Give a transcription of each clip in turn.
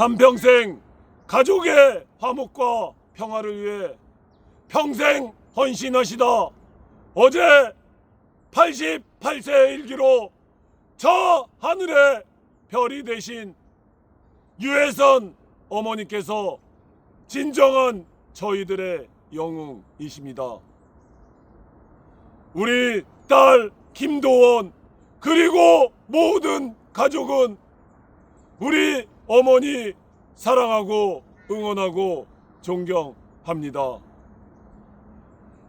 한평생 가족의 화목과 평화를 위해 평생 헌신하시다 어제 88세 일기로 저 하늘의 별이 되신 유해선 어머니께서 진정한 저희들의 영웅이십니다. 우리 딸 김도원 그리고 모든 가족은 우리 어머니 사랑하고 응원하고 존경합니다.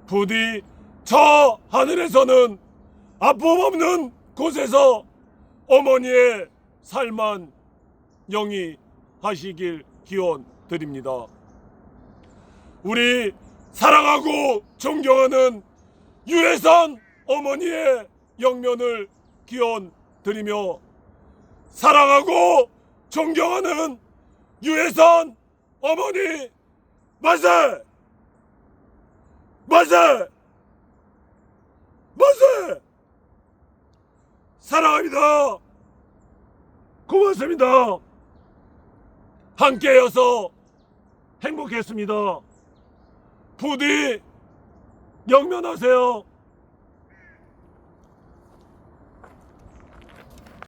부디 저 하늘에서는 아픔 없는 곳에서 어머니의 살만 영이 하시길 기원 드립니다. 우리 사랑하고 존경하는 유해선 어머니의 영면을 기원 드리며 사랑하고 존경하는 유해선 어머니 만세! 만세! 만세! 사랑합니다. 고맙습니다. 함께여서 행복했습니다. 부디 영면하세요.